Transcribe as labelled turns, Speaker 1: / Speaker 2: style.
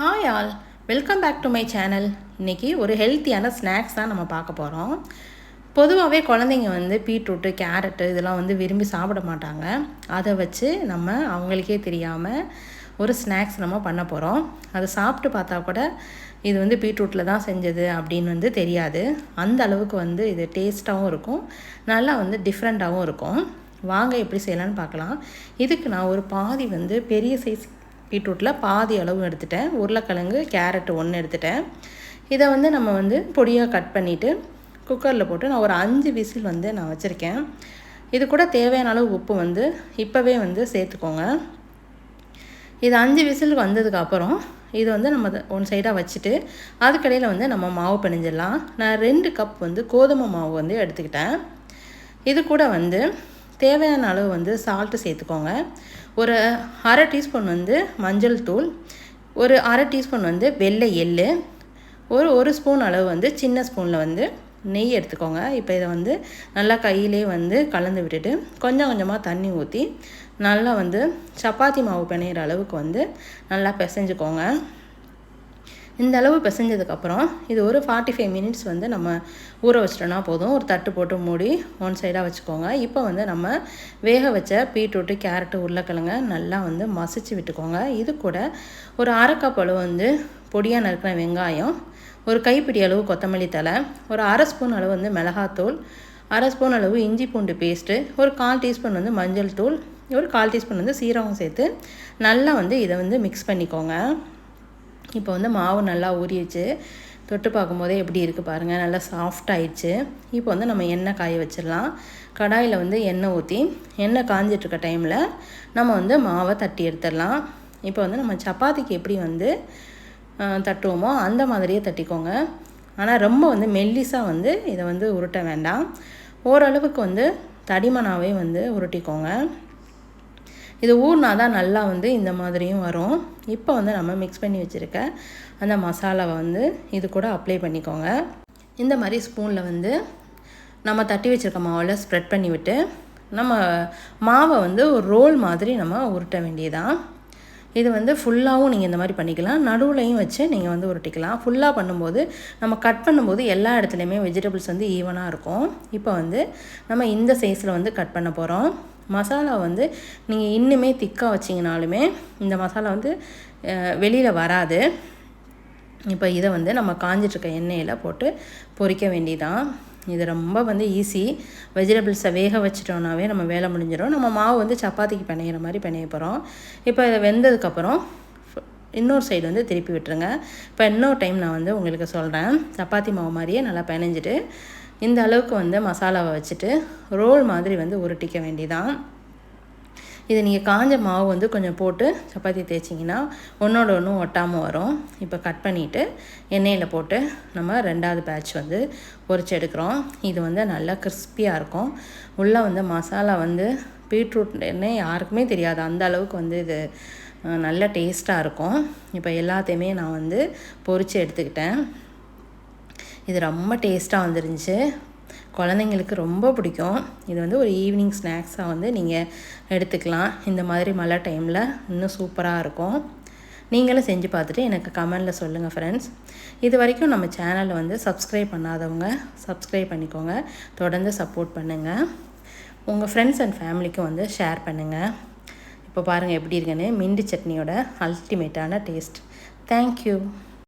Speaker 1: Hi all welcome back to my channel இன்றைக்கி ஒரு ஹெல்த்தியான ஸ்நாக்ஸ் தான் நம்ம பார்க்க போகிறோம் பொதுவாகவே குழந்தைங்க வந்து பீட்ரூட்டு கேரட்டு இதெல்லாம் வந்து விரும்பி சாப்பிட மாட்டாங்க. அதை வச்சு நம்ம அவங்களுக்கே தெரியாமல் ஒரு ஸ்நாக்ஸ் நம்ம பண்ண போகிறோம் அதை சாப்பிட்டு பார்த்தா கூட இது வந்து பீட்ரூட்டில் தான் செஞ்சது அப்படின்னு வந்து தெரியாது. அந்த அளவுக்கு வந்து இது டேஸ்ட்டாகவும் இருக்கும். நல்லா வந்து டிஃப்ரெண்ட்டாகவும் இருக்கும். வாங்க எப்படி செய்யலான்னு பார்க்கலாம். இதுக்கு நான் ஒரு பாதி வந்து பெரிய சைஸ் பீட்ரூட்டில் பாதி அளவு எடுத்துட்டேன். உருளைக்கிழங்கு கேரட்டு ஒன்று எடுத்துட்டேன். இதை வந்து நம்ம வந்து பொடியாக கட் பண்ணிவிட்டு குக்கரில் போட்டு நான் ஒரு அஞ்சு விசில் வந்து நான் வச்சுருக்கேன். இது கூட தேவையான அளவு உப்பு வந்து இப்போவே வந்து சேர்த்துக்கோங்க. இது அஞ்சு விசிலுக்கு வந்ததுக்கப்புறம் இது வந்து நம்ம ஒன் சைடாக வச்சுட்டு அதுக்கடையில் வந்து நம்ம மாவு பிணைஞ்சிடலாம். நான் ரெண்டு கப் வந்து கோதுமை மாவு வந்து எடுத்துக்கிட்டேன். இது கூட வந்து தேவையான அளவு வந்து சால்ட்டு சேர்த்துக்கோங்க. ஒரு அரை டீஸ்பூன் வந்து மஞ்சள் தூள் ஒரு அரை டீஸ்பூன் வந்து வெள்ளை எள் ஒரு ஒரு ஸ்பூன் அளவு வந்து சின்ன ஸ்பூனில் வந்து நெய் எடுத்துக்கோங்க. இப்போ இதை வந்து நல்லா கையிலே வந்து கலந்து விட்டுட்டு கொஞ்சம் கொஞ்சமாக தண்ணி ஊற்றி நல்லா வந்து சப்பாத்தி மாவு பிணையிற அளவுக்கு வந்து நல்லா பிசைஞ்சுக்கோங்க. இந்த அளவு பிசைஞ்சதுக்கப்புறம் இது ஒரு ஃபார்ட்டி ஃபைவ் மினிட்ஸ் வந்து நம்ம ஊற வச்சிட்டோன்னா போதும். ஒரு தட்டு போட்டு மூடி ஒன் சைடாக வச்சுக்கோங்க. இப்போ வந்து நம்ம வேக வச்ச பீட்ரூட்டு கேரட்டு உருளைக்கிழங்க நல்லா வந்து மசிச்சு விட்டுக்கோங்க. இது கூட ஒரு அரைக்கப் அளவு வந்து பொடியாக நறுக்கின வெங்காயம் ஒரு கைப்பிடி அளவு கொத்தமல்லி தலை ஒரு அரை ஸ்பூன் அளவு வந்து மிளகாத்தூள் அரை ஸ்பூன் அளவு இஞ்சி பூண்டு பேஸ்ட்டு ஒரு கால் டீஸ்பூன் வந்து மஞ்சள் தூள் ஒரு கால் டீஸ்பூன் வந்து சீரகம் சேர்த்து நல்லா வந்து இதை வந்து மிக்ஸ் பண்ணிக்கோங்க. இப்போ வந்து மாவு நல்லா ஊறிடுச்சு. தொட்டு பார்க்கும்போதே எப்படி இருக்குது பாருங்கள் நல்லா சாஃப்ட் ஆயிடுச்சு. இப்போ வந்து நம்ம எண்ணெய் காய வச்சிடலாம். கடாயில் வந்து எண்ணெய் ஊற்றி எண்ணெய் காஞ்சிட்ருக்க டைமில் நம்ம வந்து மாவை தட்டி எடுத்துடலாம். இப்போ வந்து நம்ம சப்பாத்திக்கு எப்படி வந்து தட்டுவோமோ அந்த மாதிரியே தட்டிக்கோங்க. ஆனால் ரொம்ப வந்து மெல்லிஸாக வந்து இதை வந்து உருட்ட வேண்டாம். ஓரளவுக்கு வந்து தடிமனாகவே வந்து உருட்டிக்கோங்க. இது ஊறினா தான் நல்லா வந்து இந்த மாதிரியும் வரும். இப்போ வந்து நம்ம மிக்ஸ் பண்ணி வச்சுருக்க அந்த மசாலாவை வந்து இது கூட அப்ளை பண்ணிக்கோங்க. இந்த மாதிரி ஸ்பூனில் வந்து நம்ம தட்டி வச்சுருக்க மாவில் ஸ்ப்ரெட் பண்ணிவிட்டு நம்ம மாவை வந்து ஒரு ரோல் மாதிரி நம்ம உருட்ட வேண்டியதான் இது வந்து ஃபுல்லாகவும் நீங்கள் இந்த மாதிரி பண்ணிக்கலாம். நடுவுலையும் வச்சு நீங்கள் வந்து உருட்டிக்கலாம். ஃபுல்லாக பண்ணும்போது நம்ம கட் பண்ணும்போது எல்லா இடத்துலையுமே வெஜிடபிள்ஸ் வந்து ஈவனாக இருக்கும். இப்போ வந்து நம்ம இந்த சைஸில் வந்து கட் பண்ண போகிறோம் மசாலா வந்து நீங்கள் இன்னுமே திக்காக வச்சிங்கனாலுமே இந்த மசாலா வந்து வெளியில் வராது. இப்போ இதை வந்து நம்ம காஞ்சிட்ருக்க எண்ணெயில் போட்டு பொரிக்க வேண்டிதான். இது ரொம்ப வந்து ஈஸி வெஜிடபிள்ஸை வேக வச்சிட்டோம்னாவே நம்ம வேலை முடிஞ்சிடும். நம்ம மாவு வந்து சப்பாத்திக்கு பிணையிற மாதிரி பிணைய போகிறோம் இப்போ இதை வெந்ததுக்கப்புறம் இன்னொரு சைடு வந்து திருப்பி விட்டுருங்க. இப்போ இன்னொரு டைம் நான் வந்து உங்களுக்கு சொல்கிறேன் சப்பாத்தி மாவு மாதிரியே நல்லா பிணைஞ்சிட்டு இந்த அளவுக்கு வந்து மசாலாவை வச்சுட்டு ரோல் மாதிரி வந்து உருட்டிக்க வேண்டிதான். இது நீங்கள் காஞ்ச மாவு வந்து கொஞ்சம் போட்டு சப்பாத்தி தேய்ச்சிங்கன்னா ஒன்றோட ஒன்றும் ஒட்டாமல் வரும். இப்போ கட் பண்ணிவிட்டு எண்ணெயில் போட்டு நம்ம ரெண்டாவது பேட்ச் வந்து பொறிச்சு எடுக்கிறோம். இது வந்து நல்லா கிறிஸ்பியாக இருக்கும். உள்ளே வந்து மசாலா வந்து பீட்ரூட்னே யாருக்குமே தெரியாது. அந்த அளவுக்கு வந்து இது நல்ல டேஸ்ட்டாக இருக்கும். இப்போ எல்லாத்தையுமே நான் வந்து பொரித்து எடுத்துக்கிட்டேன். இது ரொம்ப டேஸ்ட்டாக வந்துருந்துச்சு. குழந்தைங்களுக்கு ரொம்ப பிடிக்கும். இது வந்து ஒரு ஈவினிங் ஸ்நாக்ஸாக வந்து நீங்கள் எடுத்துக்கலாம். இந்த மாதிரி மழை டைமில் இன்னும் சூப்பராக இருக்கும். நீங்களும் செஞ்சு பார்த்துட்டு எனக்கு கமெண்டில் சொல்லுங்கள் ஃப்ரெண்ட்ஸ் இது வரைக்கும் நம்ம சேனலை வந்து சப்ஸ்கிரைப் பண்ணாதவங்க சப்ஸ்கிரைப் பண்ணிக்கோங்க. தொடர்ந்து சப்போர்ட் பண்ணுங்கள் உங்கள் ஃப்ரெண்ட்ஸ் அண்ட் ஃபேமிலிக்கும் வந்து ஷேர் பண்ணுங்கள் இப்போ பாருங்கள் எப்படி இருக்குன்னு. மிண்டு சட்னியோட அல்டிமேட்டான டேஸ்ட் தேங்க்யூ